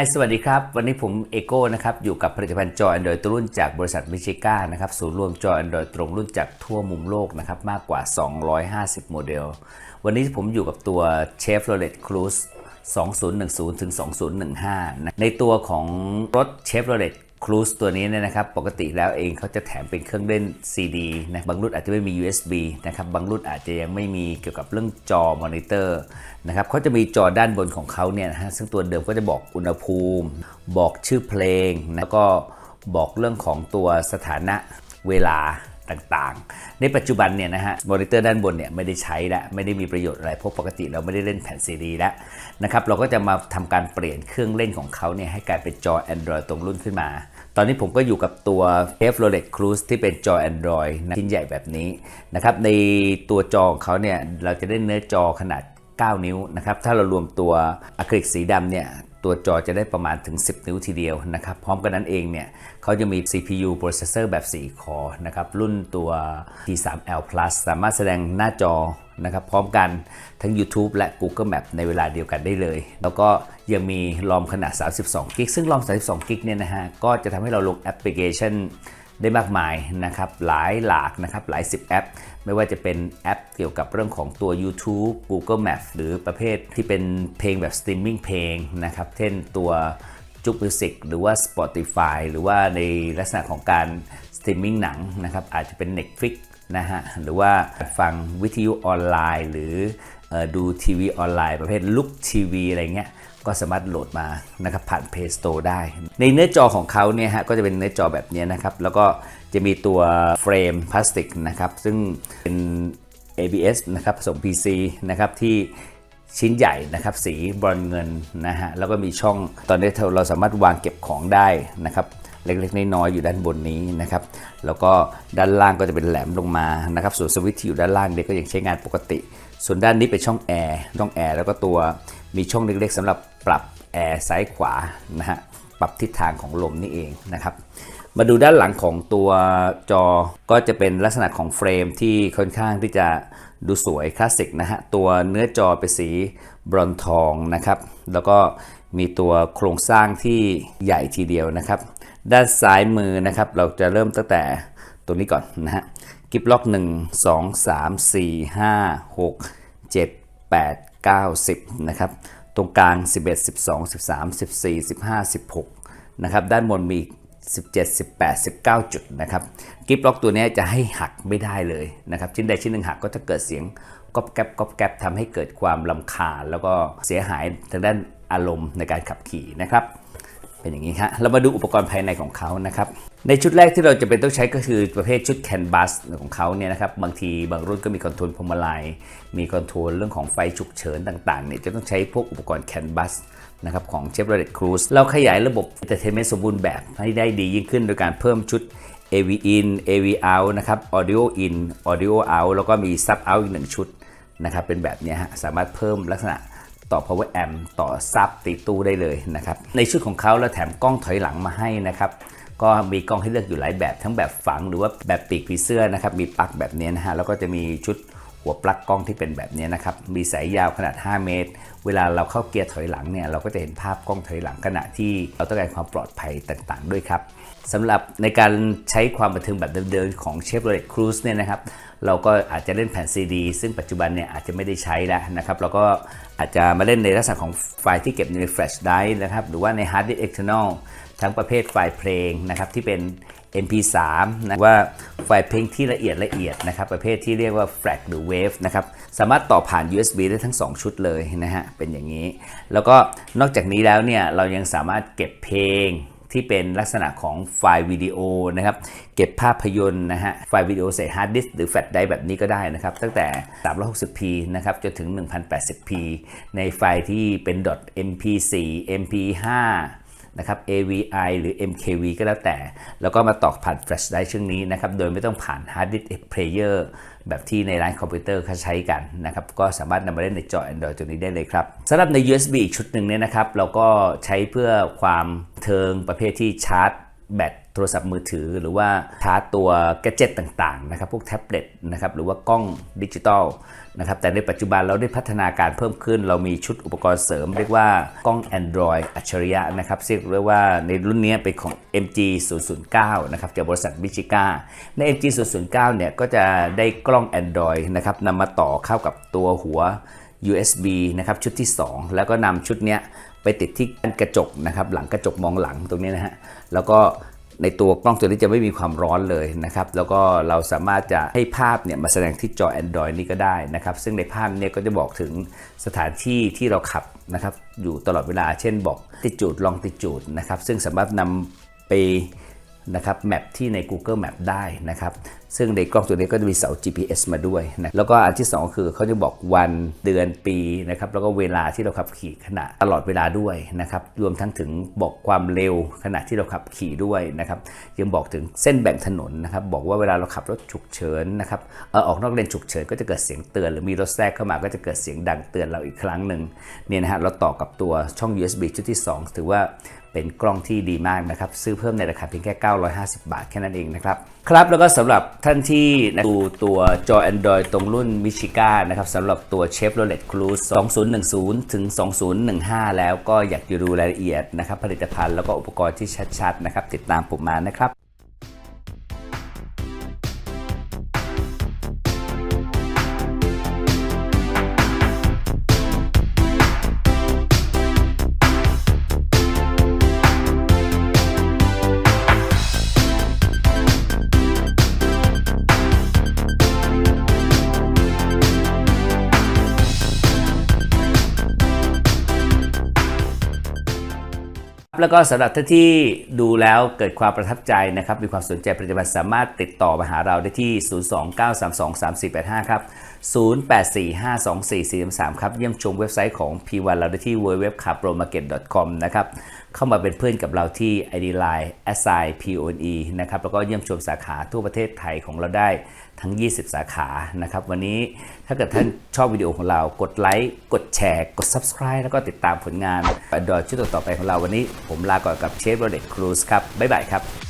Hi สวัสดีครับ วันนี้ผมเอโก้นะครับ อยู่กับผลิตภัณฑ์จอ Android ตัวรุ่นจากบริษัทมิชิก้านะครับ ศูนย์รวมจอ Android ตรงรุ่นจากทั่วมุมโลกนะครับ มากกว่า 250 โมเดล วันนี้ผมอยู่กับตัว Chevrolet Cruze 2010ถึง2015นะในตัวของรถ Chevrolet ครูสตัวนี้เนี่ยนะครับปกติแล้วเองเขาจะแถมเป็นเครื่องเล่น CD นะบางรุ่นอาจจะไม่มี USB นะครับบางรุ่นอาจจะยังไม่มีเกี่ยวกับเรื่องจอมอนิเตอร์นะครับเขาจะมีจอด้านบนของเขาเนี่ยนะฮะซึ่งตัวเดิมก็จะบอกอุณหภูมิ บอกชื่อเพลง แล้วก็บอกเรื่องของตัวสถานะเวลา ต่างๆ ในปัจจุบันเนี่ยนะฮะมอนิเตอร์ด้านบนเนี่ยไม่ได้ใช้แล้วไม่ได้มีประโยชน์อะไรเพราะปกติเราไม่ได้เล่นแผ่นซีดีแล้วนะครับเราก็จะมาทำการเปลี่ยนเครื่องเล่นของเขาเนี่ยให้กลายเป็นจอ Android ตรงรุ่นขึ้นมา ตอนนี้ผมก็อยู่กับตัว Chevrolet Cruze ที่เป็นจอ Android นะชิ้นใหญ่แบบนี้นะครับในตัวจอของเขาเนี่ยเราจะได้เนื้อจอขนาด 9 นิ้วนะครับถ้าเรารวมตัวอะคริลิกสีดำเนี่ย ตัวจอจะได้ประมาณถึง 10 นิ้วทีเดียวนะครับ พร้อมกันนั้นเองเนี่ยเขาจะมี CPU processor แบบ 4 คอนะครับ รุ่นตัว T3L Plus สามารถแสดงหน้าจอนะครับพร้อมกันทั้ง YouTube และ Google Map ในเวลาเดียวกันได้เลย แล้วก็ยังมีรอมขนาด 32 กิกซึ่งรอม 32 กิกเนี่ยนะฮะ ก็จะทำให้เราลงแอปพลิเคชัน ได้มากมายนะครับหลายหลากนะครับหลาย 10 แอป ไม่ว่าจะเป็นแอปเกี่ยวกับเรื่องของตัว YouTube Google Map หรือประเภทที่เป็นเพลงแบบสตรีมมิ่งเพลงนะครับเช่นตัวจุกมิวสิกหรือว่า Spotify หรือว่าในลักษณะของการสตรีมมิ่งหนังนะครับอาจจะเป็น Netflix นะฮะหรือว่าฟังวิทยุออนไลน์ หรือออดูทีวีออนไลน์ ประเภทลุกทีวีอะไรเงี้ย ก็สามารถโหลดมานะครับผ่าน Play Store ได้ ในเนื้อจอของเขาเนี่ยฮะก็จะเป็นเนื้อจอแบบนี้นะครับ แล้วก็จะมีตัวเฟรมพลาสติกนะครับ ซึ่งเป็น ABS นะครับผสม PC นะครับที่ชิ้นใหญ่นะครับ สีบรอนเงินนะฮะแล้วก็มีช่องตอนนี้เราสามารถวางเก็บของได้นะครับเล็กๆน้อยๆอยู่ด้านบนนี้นะครับ แล้วก็ด้านล่างก็จะเป็นแหลมลงมานะครับ ส่วนสวิตช์ที่อยู่ด้านล่างเนี่ยก็ยังใช้งานปกติ ส่วนด้านนี้เป็นช่องแอร์ช่องแอร์แล้วก็ตัว มีช่องเล็กๆสำหรับปรับแอร์ซ้ายขวานะฮะปรับทิศทางของลมนี่เองนะครับ มาดูด้านหลังของตัวจอก็จะเป็นลักษณะของเฟรมที่ค่อนข้างที่จะดูสวยคลาสสิกนะฮะ ตัวเนื้อจอเป็นสีบรอนทองนะครับ แล้วก็มีตัวโครงสร้างที่ใหญ่ทีเดียวนะครับ ด้านซ้ายมือนะครับ เราจะเริ่มตั้งแต่ตัวนี้ก่อนนะฮะกิฟล็อก 1 2 3 4 5 6 7 8 9 10นะครับตรงกลาง 11 12 13 14 15 16นะครับด้านบนมี17 18 19 จุดนะครับกิฟล็อกตัวนี้จะให้หักไม่ได้เลยนะครับชิ้นใดชิ้นหนึ่งหักก็จะเกิดเสียงก๊อบแก๊บก๊อบแก๊บทำให้เกิดความลำคาญแล้วก็เสียหายทางด้านอารมณ์ในการขับขี่นะครับ เป็นอย่างนี้ฮะเรามาดูอุปกรณ์ภายในของเขานะครับ ในชุดแรกที่เราจะเป็นต้องใช้ก็คือประเภทชุดแคนบัสของเขาเนี่ยนะครับ บางทีบางรุ่นก็มีคอนโทรลพวงมาลัย มีคอนโทรลเรื่องของไฟฉุกเฉินต่างๆเนี่ยจะต้องใช้พวกอุปกรณ์แคนบัสนะครับของ Chevrolet Cruze เราขยายระบบ Entertainment สมบูรณ์แบบให้ได้ดียิ่งขึ้นโดยการเพิ่มชุด AV in AV out นะครับ Audio in Audio out แล้วก็มี Sub out อีกหนึ่งชุดนะครับเป็นแบบนี้ฮะสามารถเพิ่มลักษณะ ต่อ power amp ต่อซับติดตู้ได้เลยนะครับ ในชุดของเขาเราแถมกล้องถอยหลังมาให้นะครับก็มีกล้องให้เลือกอยู่หลายแบบทั้งแบบฝังหรือว่าแบบปีกผีเสื้อนะครับ มีปลั๊กแบบนี้นะฮะแล้วก็จะมีชุดหัวปลั๊กกล้องที่เป็นแบบนี้นะครับ มีสายยาวขนาด 5 เมตร เวลาเราเข้าเกียร์ถอยหลังเนี่ยเราก็จะเห็นภาพกล้องถอยหลังขณะที่เราต้องการความปลอดภัยต่างๆ ด้วยครับสำหรับในการใช้ความบันเทิงแบบเดิมๆของ Chevrolet Cruze เนี่ยนะครับ เราก็อาจจะเล่นแผ่นซีดีซึ่งปัจจุบันเนี่ยอาจจะไม่ได้ใช้แล้วนะครับ เราก็อาจจะมาเล่นในลักษณะของไฟล์ที่เก็บใน Flash Drive นะครับ หรือว่าใน Hard Disk External ทั้งประเภทไฟล์เพลงนะครับที่เป็น MP3 นะว่าไฟล์เพลงที่ละเอียดละเอียดนะครับ ประเภทที่เรียกว่า FLAC หรือ Wave นะครับ สามารถต่อผ่าน USB ได้ทั้ง 2 ชุดเลยนะฮะ เป็นอย่างนี้ แล้วก็นอกจากนี้แล้วเนี่ย เรายังสามารถเก็บเพลง ที่เป็นลักษณะของไฟล์วิดีโอนะครับ เก็บภาพยนตร์นะฮะ ไฟล์วิดีโอใส่ฮาร์ดดิสก์หรือแฟลชไดร์แบบนี้ก็ได้นะครับ ตั้งแต่ 360p นะครับ จนถึง 1080p ในไฟล์ที่เป็น .mp4 mp5 นะครับ AVI หรือ MKV ก็แล้วแต่ แล้วก็มาต่อผ่านแฟลชไดร์เช่นนี้นะครับ โดยไม่ต้องผ่านฮาร์ดดิสก์เพลเยอร์แบบที่ในร้านคอมพิวเตอร์เขาใช้กันนะครับ ก็สามารถนำมาเล่นในจอ Android ตัวนี้ได้เลยครับสำหรับใน USB อีกชุดหนึ่งเนี่ยนะครับ เราก็ใช้เพื่อความเทิงประเภทที่ชาร์จ แบตโทรศัพท์มือถือ หรือว่าชาร์จตัวแกจิตต่างๆนะครับพวกแท็บเล็ตนะครับหรือว่ากล้องดิจิตอลนะครับแต่ในปัจจุบันเราได้พัฒนาการเพิ่มขึ้น เรามีชุดอุปกรณ์เสริม เรียกว่ากล้อง Android อัจฉริยะนะครับเรียกเรียกว่าในรุ่นนี้เป็นของ MG 009นะครับจากบริษัทมิชิก้าใน MG 009เนี่ยก็จะได้กล้อง Android นะครับนำมาต่อเข้ากับตัวหัว USB นะครับชุดที่ 2 แล้วก็นำชุดเนี้ย ไปติดที่กระจกนะครับหลังกระจกมองหลังตรงนี้นะฮะแล้วก็ในตัวกล้องตัวนี้จะไม่มีความร้อนเลยนะครับ แล้วก็เราสามารถจะให้ภาพเนี่ยมาแสดงที่จอ Android นี้ก็ได้นะครับ ซึ่งในภาพเนี่ยก็จะบอกถึงสถานที่ที่เราขับนะครับ อยู่ตลอดเวลา เช่นบอกติจูดลองติจูดนะครับ ซึ่งสามารถนำไปนะครับแมปที่ใน Google Map ได้นะครับซึ่งในกล้องตัวนี้ก็จะมีเสา GPS มาด้วยนะแล้วก็อันที่ 2 คือเขาจะบอกวันเดือนปีนะครับแล้วก็เวลาที่เราขับขี่ขณะตลอดเวลาด้วยนะครับรวมทั้งถึงบอกความเร็วขณะที่เราขับขี่ด้วยนะครับยังบอกถึงเส้นแบ่งถนนนะครับบอกว่าเวลาเราขับรถฉุกเฉินนะครับเออออกนอกเลนฉุกเฉินก็จะเกิดเสียงเตือน หรือมีรถแทรกเข้ามาก็จะเกิดเสียงดังเตือนเราอีกครั้งหนึ่งเนี่ยนะฮะเราต่อกับตัวช่อง USB ชุดที่ 2 ถือว่าเป็นกล้องที่ดีมากนะครับซื้อเพิ่มในราคาเพียงแค่ 950 บาทแค่นั้นเองนะครับครับแล้วก็สำหรับท่านที่ดูตัวจอ Android ตรงรุ่นมิชิก้านะครับสำหรับตัว Chevrolet Cruze 2010 ถึง 2015 แล้วก็อยากจะดูรายละเอียดนะครับผลิตภัณฑ์แล้วก็อุปกรณ์ที่ชัดๆนะครับติดตามผมมานะครับ แล้วก็สำหรับท่านที่ดูแล้วเกิดความประทับใจนะครับ มีความสนใจปฏิบัติสามารถติดต่อมาหาเราได้ที่ 029323485 ครับ08452443ครับ เยี่ยมชมเว็บไซต์ของ P1 เราได้ที่ www.carpromarket.com นะครับ เข้ามาเป็นเพื่อนกับเราที่ ID Line s i p o n e นะครับ แล้วก็เยี่ยมชมสาขาทั่วประเทศไทยของเราได้ทั้ง 20 สาขา นะครับ วันนี้ถ้าเกิดท่านชอบวิดีโอของเรา กดไลค์ กดแชร์ กด Subscribe แล้วก็ติดตามผลงานดอยชุดต่อไปของเราวันนี้ ผมลาก่อนกับเชฟโรเดตครูสครับ บ๊ายบายครับ